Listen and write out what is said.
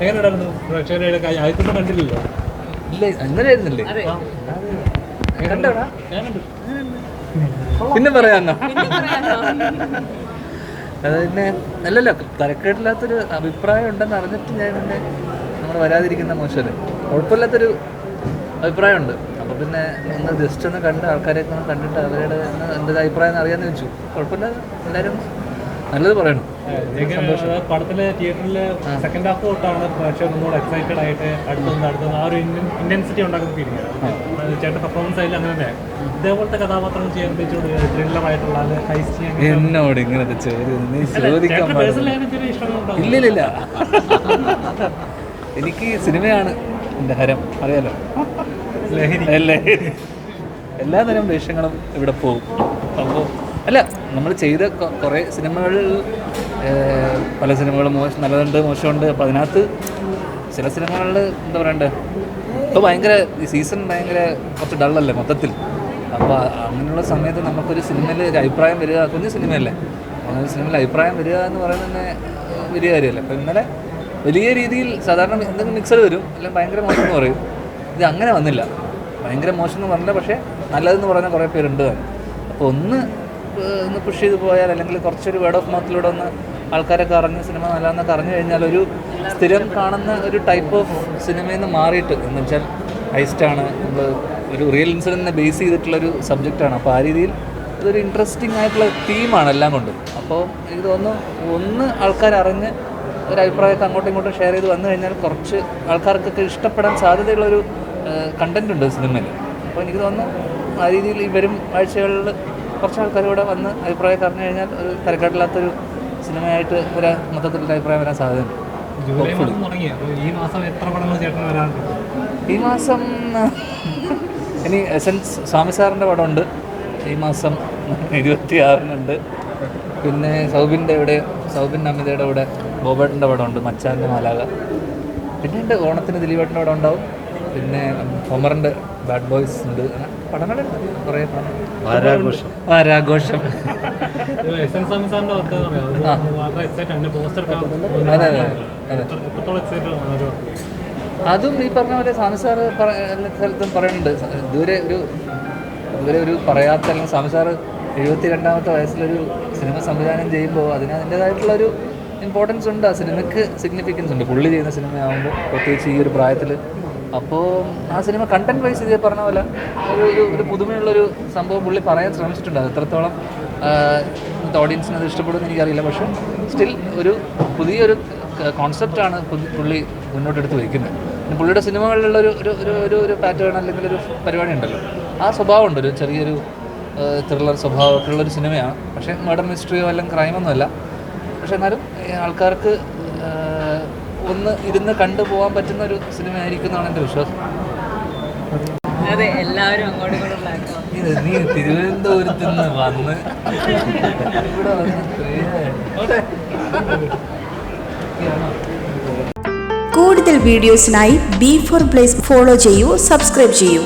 എങ്ങനെയുണ്ടായിരുന്നു? പ്രേക്ഷകരുടെ കൈ ആദ്യത്തെ കണ്ടില്ലല്ലോ ഇല്ല പിന്നെ പറയാന്നോ അത് പിന്നെ അല്ലല്ലോ തരക്കേടില്ലാത്തൊരു അഭിപ്രായം ഉണ്ടെന്ന് അറിഞ്ഞിട്ട് ഞാൻ പിന്നെ നമ്മൾ വരാതിരിക്കുന്ന മോശമല്ലേ? കുഴപ്പമില്ലാത്തൊരു അഭിപ്രായമുണ്ട്. അപ്പോൾ പിന്നെ ഒന്ന് ജസ്റ്റ് ഒന്ന് കണ്ട് ആൾക്കാരെയൊക്കെ ഒന്ന് കണ്ടിട്ട് അവരുടെ എന്തൊരു അഭിപ്രായം അറിയാമെന്ന് വെച്ചു കുഴപ്പമില്ല. എല്ലാവരും നല്ലത് പറയണം. പടത്തിലെ തിയേറ്ററിൽ സെക്കൻഡ് ഹാഫ് തൊട്ടാണ് പക്ഷേ ഒന്നുകൂടെ എക്സൈറ്റഡ് ആയിട്ട് അടുത്തൊന്ന് അടുത്തൊന്ന് ആ ഒരു ഇന്റൻസിറ്റി ഉണ്ടാക്കുന്ന ഫീലിംഗ് ചേട്ടൻ പെർഫോമൻസ് ആയാലും അങ്ങനെ തന്നെ. ഇതേപോലത്തെ കഥാപാത്രം ചെയ്യാൻ ഉദ്ദേശിച്ചുകൊണ്ട് ത്രില്ലർ ആയിട്ടുള്ള ഹൈസ്റ്റ് എന്നോട് ഇങ്ങനത്തെ ചോദിക്കാൻ ഇല്ല ഇല്ല എനിക്ക് സിനിമയാണ് എന്റെ ഹരം. അറിയാലോ? ലഹരി എല്ലാതരം എല്ലാ തരം വേഷങ്ങളും ഇവിടെ പോകും. അപ്പോൾ അല്ല നമ്മൾ ചെയ്ത കുറേ സിനിമകൾ പല സിനിമകളും മോശം നല്ലതുണ്ട് മോശമുണ്ട്. അപ്പോൾ അതിനകത്ത് ചില സിനിമകളിൽ എന്താ പറയണ്ടേ? ഇപ്പോൾ ഭയങ്കര സീസൺ ഭയങ്കര കുറച്ച് ഡള്ളല്ലേ മൊത്തത്തിൽ. അപ്പോൾ അങ്ങനെയുള്ള സമയത്ത് നമുക്കൊരു സിനിമയിൽ ഒരു അഭിപ്രായം വരിക കുഞ്ഞു സിനിമയല്ലേ? അങ്ങനെ സിനിമയിൽ അഭിപ്രായം വരിക എന്ന് പറയുന്നത് തന്നെ വലിയ കാര്യമല്ലേ? അപ്പോൾ ഇന്നലെ വലിയ രീതിയിൽ സാധാരണ എന്തെങ്കിലും മിക്സഡ് വരും അല്ലെങ്കിൽ ഭയങ്കര മോശം പറയും. ഇത് അങ്ങനെ വന്നില്ല. ഭയങ്കര മോശം എന്ന് പറഞ്ഞില്ല പക്ഷേ നല്ലതെന്ന് പറയുന്ന കുറേ പേരുണ്ട്. അപ്പോൾ ഒന്ന് ഒന്ന് പുഷ് ചെയ്ത് പോയാൽ അല്ലെങ്കിൽ കുറച്ചൊരു വേർഡ് ഓഫ് മൗത്തിലൂടെ ഒന്ന് ആൾക്കാരൊക്കെ അറിഞ്ഞ് സിനിമ നല്ലതെന്നൊക്കെ അറിഞ്ഞു കഴിഞ്ഞാൽ ഒരു സ്ഥിരം കാണുന്ന ഒരു ടൈപ്പ് ഓഫ് സിനിമയിൽ നിന്ന് മാറിയിട്ട് എന്ന് വെച്ചാൽ ഹൈസ്റ്റാണ് നമ്മൾ ഒരു റിയൽ ഇൻസിഡന്റിനെ ബേസ് ചെയ്തിട്ടുള്ളൊരു സബ്ജക്റ്റാണ് അപ്പോൾ ആ രീതിയിൽ അതൊരു ഇൻട്രസ്റ്റിംഗ് ആയിട്ടുള്ള തീമാണ് എല്ലാം കൊണ്ടും. അപ്പോൾ തോന്നുന്നു ഒന്ന് ആൾക്കാർ അറിഞ്ഞ് ഒരു അഭിപ്രായമൊക്കെ അങ്ങോട്ടും ഇങ്ങോട്ടും ഷെയർ ചെയ്ത് വന്നു കഴിഞ്ഞാൽ കുറച്ച് ആൾക്കാർക്കൊക്കെ ഇഷ്ടപ്പെടാൻ സാധ്യതയുള്ളൊരു കണ്ടന്റ് ഉണ്ട് സിനിമയിൽ. അപ്പോൾ എനിക്ക് തോന്നുന്നു ആ രീതിയിൽ ഈ വരും ആഴ്ചകളിൽ കുറച്ച് ആൾക്കാർ ഇവിടെ വന്ന് അഭിപ്രായം പറഞ്ഞു കഴിഞ്ഞാൽ ഒരു തിരക്കാട്ടില്ലാത്തൊരു സിനിമയായിട്ട് ഒരു മൊത്തത്തിലുള്ള അഭിപ്രായം വരാൻ സാധ്യതയുണ്ട്. ഈ മാസം എത്ര പടങ്ങൾ ചേട്ടൻ വരാനുണ്ട് ഈ മാസം ഇനി എസൻസ് സ്വാമി സാറിന്റെ പടമുണ്ട്. ഈ മാസം ഇരുപത്തി ആറിനുണ്ട് പിന്നെ സൗബിന്റെ ഇവിടെ സൗബിൻ അമിതയുടെ ഇവിടെ ബോബേട്ടന്റെ പടമുണ്ട് മച്ചാന്റെ മാലാക പിന്നെ ഉണ്ട് ഓണത്തിന് ദിലീപേട്ടന്റെ പടം ഉണ്ടാവും. പിന്നെ ഹൊമറിന്റെ ബാഡ് ബോയ്സ് ഉണ്ട്. പടങ്ങളുണ്ട് കുറേ പോസ്റ്റർ അതെ അതെ അതെ ഈ പറഞ്ഞ പോലെ സ്വാമി സാറ് പറ- എല്ലാ സ്ഥലത്തും പറയുന്നുണ്ട്. ഇതുവരെ ഒരു ഇതുവരെ ഒരു പറയാത്ത അല്ലെങ്കിൽ സ്വാമി സാറ് എഴുപത്തി രണ്ടാമത്തെ വയസ്സിലൊരു സിനിമ സംവിധാനം ചെയ്യുമ്പോൾ അതിന് അതിന്റെതായിട്ടുള്ളൊരു ഇമ്പോർട്ടൻസ് ഉണ്ട്. ആ സിനിമയ്ക്ക് സിഗ്നിഫിക്കൻസ് ഉണ്ട്. പുള്ളി ചെയ്യുന്ന സിനിമയാകുമ്പോൾ പ്രത്യേകിച്ച് ഈ ഒരു പ്രായത്തിൽ അപ്പോൾ ആ സിനിമ കണ്ടന്റ് വൈസ് ഇതേ പറഞ്ഞ പോലെ ഒരു ഒരു ഒരു പുതുമയുള്ളൊരു സംഭവം പുള്ളി പറയാൻ ശ്രമിച്ചിട്ടുണ്ട്. അത് എത്രത്തോളം ഓഡിയൻസിന് അത് ഇഷ്ടപ്പെടുമെന്ന് എനിക്കറിയില്ല. പക്ഷേ സ്റ്റിൽ ഒരു പുതിയൊരു കോൺസെപ്റ്റാണ് പുള്ളി മുന്നോട്ടെടുത്ത് വയ്ക്കുന്നത് പുള്ളിയുടെ സിനിമകളിലുള്ള ഒരു ഒരു ഒരു ഒരു ഒരു പാറ്റേൺ അല്ലെങ്കിൽ ഒരു പരിപാടി ഉണ്ടല്ലോ. ആ സ്വഭാവം ഉണ്ട് ഒരു ചെറിയൊരു ത്രില്ലർ സ്വഭാവമൊക്കെ ഉള്ളൊരു സിനിമയാണ്. പക്ഷേ മർഡർ മിസ്റ്ററിയോ അല്ലെങ്കിൽ ക്രൈമൊന്നുമല്ല പക്ഷേ എന്നാലും ആൾക്കാർക്ക് ഒന്ന് ഇരുന്ന് കണ്ടു പോകാൻ പറ്റുന്ന ഒരു സിനിമ ആയിരിക്കും എന്നാണ് എന്റെ വിശ്വാസം. അതെ എല്ലാവരും അങ്ങോട്ടും ഇങ്ങോട്ടും നീ തിരുവനന്തപുരത്ത് നിന്ന് വന്ന് ഇവിടെ വന്ന് കൂടുതൽ വീഡിയോസിനായി ബി ഫോർ പ്ലേസ് ഫോളോ ചെയ്യൂ സബ്സ്ക്രൈബ് ചെയ്യൂ.